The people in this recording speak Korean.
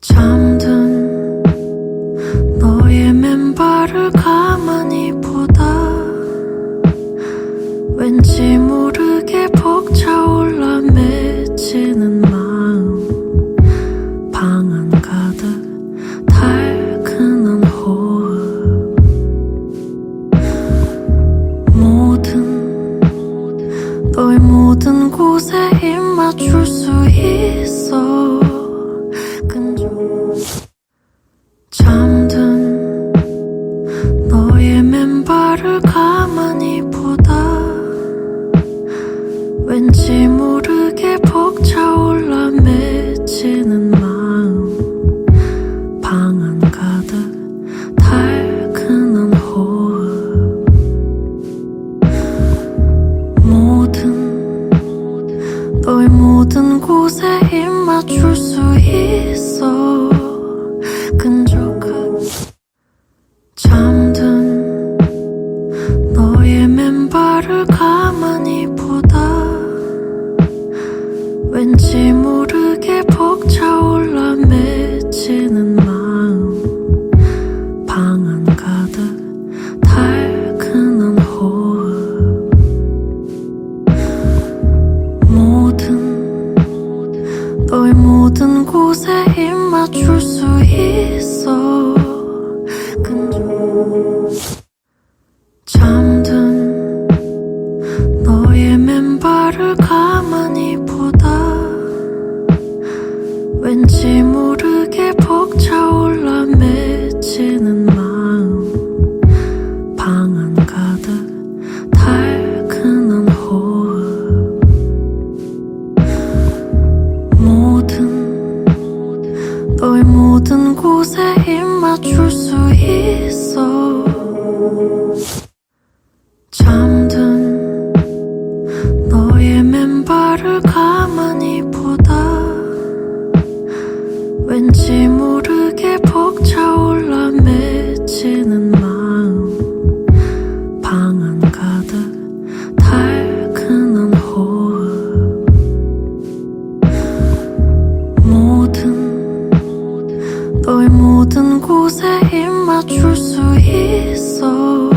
잠든 너의 맨발을 가만히 보다 왠지 모르게 벅차올라 맺히는 마음. 방 안 가득 달큰한 호흡. 모든 너의 모든 곳에 입 맞출 수 있어. 모르게 벅차올라 맺히는 마음. 방 안 가득 달큰한 호흡. 모든 너의 모든 곳에 입 맞출 수 있어. 끈적하게 잠든 너의 맨발을 가만히 보다 왠지 모르게 벅차올라 맺히는 마음. 방안 가득 달큰한 호흡. 모든 너의 모든 곳에 입 맞출 수 있어. 잠든 너의 맨발을 가만히 보다 왠지 모르게 벅차올라 맺히는 마음. 방안 가득 달큰한 호흡. 모든 너의 모든 곳에 입 맞출 수 있어. 잠든 너의 맨발을 가만히 보다 왠지 모르게 벅차올라 맺히는 마음. 방 안 가득 달큰한 호흡. 모든 너의 모든 곳에 입 맞출 수 있어